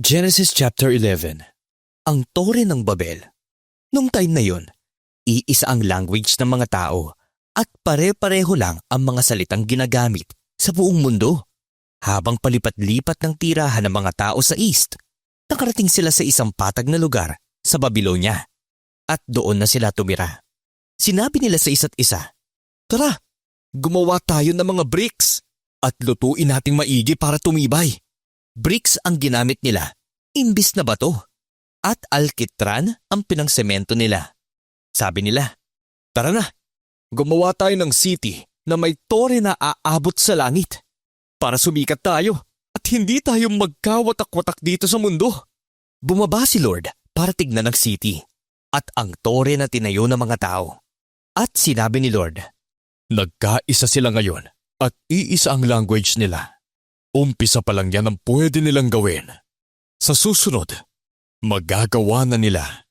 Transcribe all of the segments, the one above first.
Genesis chapter 11 Ang Tore ng Babel Nung time na yun, iisa ang language ng mga tao at pare-pareho lang ang mga salitang ginagamit sa buong mundo. Habang palipat-lipat ng tirahan ng mga tao sa east, nakarating sila sa isang patag na lugar sa Babylonia at doon na sila tumira. Sinabi nila sa isa't isa, Tara, gumawa tayo ng mga bricks at lutuin nating maigi para tumibay. Bricks ang ginamit nila, imbis na bato. At alkitran ang pinangsemento nila. Sabi nila, Tara na, gumawa tayo ng city na may tore na aabot sa langit. Para sumikat tayo at hindi tayo magkawatak-watak dito sa mundo. Bumaba si Lord para tignan ang city at ang tore na tinayo ng mga tao. At sinabi ni Lord, Nagkaisa sila ngayon at iisa ang language nila. Umpisa pa lang yan ang pwede nilang gawin. Sa susunod, magagawa na nila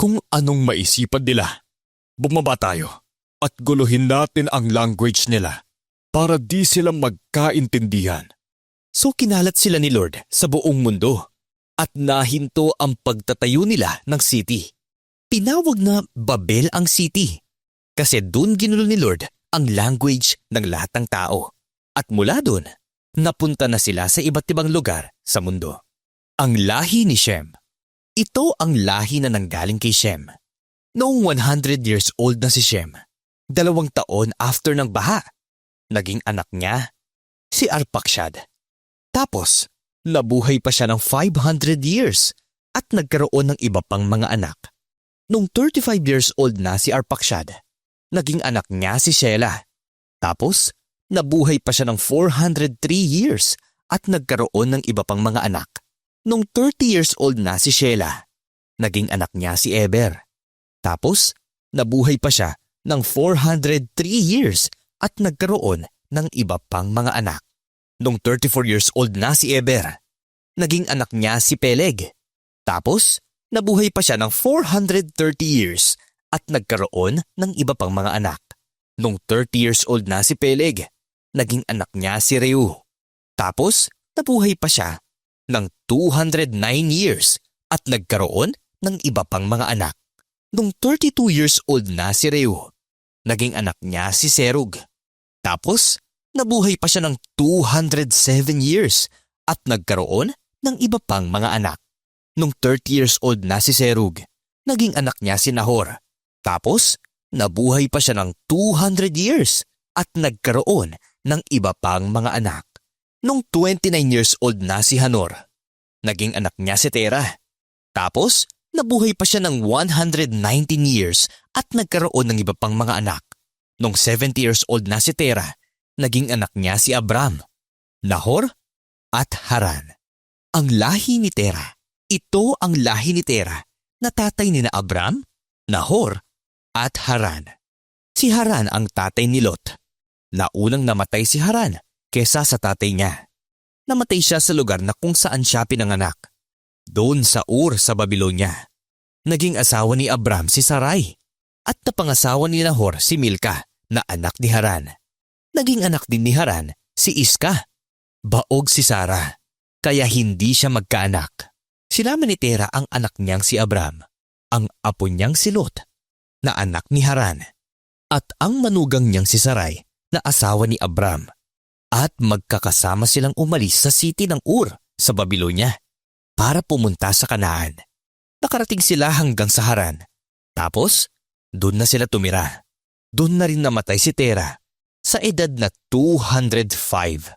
kung anong maisipan nila. Bumaba tayo at guluhin natin ang language nila para di sila magkaintindihan. So kinalat sila ni Lord sa buong mundo at nahinto ang pagtatayo nila ng city. Tinawag na Babel ang city kasi doon ginulo ni Lord ang language ng lahat ng tao. At mula doon, napunta na sila sa iba't ibang lugar sa mundo. Ang lahi ni Shem. Ito ang lahi na nanggaling kay Shem. Noong 100 years old na si Shem, dalawang taon after ng baha, naging anak niya, si Arpakshad. Tapos, nabuhay pa siya ng 500 years at nagkaroon ng iba pang mga anak. Nung 35 years old na si Arpakshad, naging anak niya si Shelah. Tapos, nabuhay pa siya ng 403 years at nagkaroon ng iba pang mga anak. Nung 30 years old na si Shelah, naging anak niya si Eber. Tapos, nabuhay pa siya ng 403 years at nagkaroon ng iba pang mga anak. Nung 34 years old na si Eber, naging anak niya si Peleg. Tapos, nabuhay pa siya ng 430 years at nagkaroon ng iba pang mga anak. Nung 30 years old na si Peleg, naging anak niya si Reu. Tapos, nabuhay pa siya ng 209 years at nagkaroon ng iba pang mga anak. Nung 32 years old na si Reu, naging anak niya si Serug. Tapos, nabuhay pa siya ng 207 years at nagkaroon ng iba pang mga anak. Nung 30 years old na si Serug, naging anak niya si Nahor. Tapos, nabuhay pa siya ng 200 years at nagkaroon ng iba pang mga anak. Nung 29 years old na si Hanor, naging anak niya si Tera. Tapos, nabuhay pa siya ng 119 years at nagkaroon ng iba pang mga anak. Nung 70 years old na si Tera, naging anak niya si Abram, Nahor at Haran. Ang lahi ni Tera, ito ang lahi ni Tera na tatay ni na Abram, Nahor at Haran. Si Haran ang tatay ni Lot. Naunang namatay si Haran kesa sa tatay niya. Namatay siya sa lugar na kung saan siya pinanganak. Doon sa Ur sa Babylonia. Naging asawa ni Abram si Sarai at napangasawa ni Nahor si Milka na anak ni Haran. Naging anak din ni Haran si Iska. Baog si Sara, kaya hindi siya magkaanak. Sinama ni Tera ang anak niyang si Abram, ang apo niyang si Lot, na anak ni Haran, at ang manugang niyang si Sarai na asawa ni Abram. At magkakasama silang umalis sa city ng Ur sa Babylonia para pumunta sa Kanaan. Nakarating sila hanggang sa Haran. Tapos, doon na sila tumira. Doon na rin namatay si Tera sa edad na 205.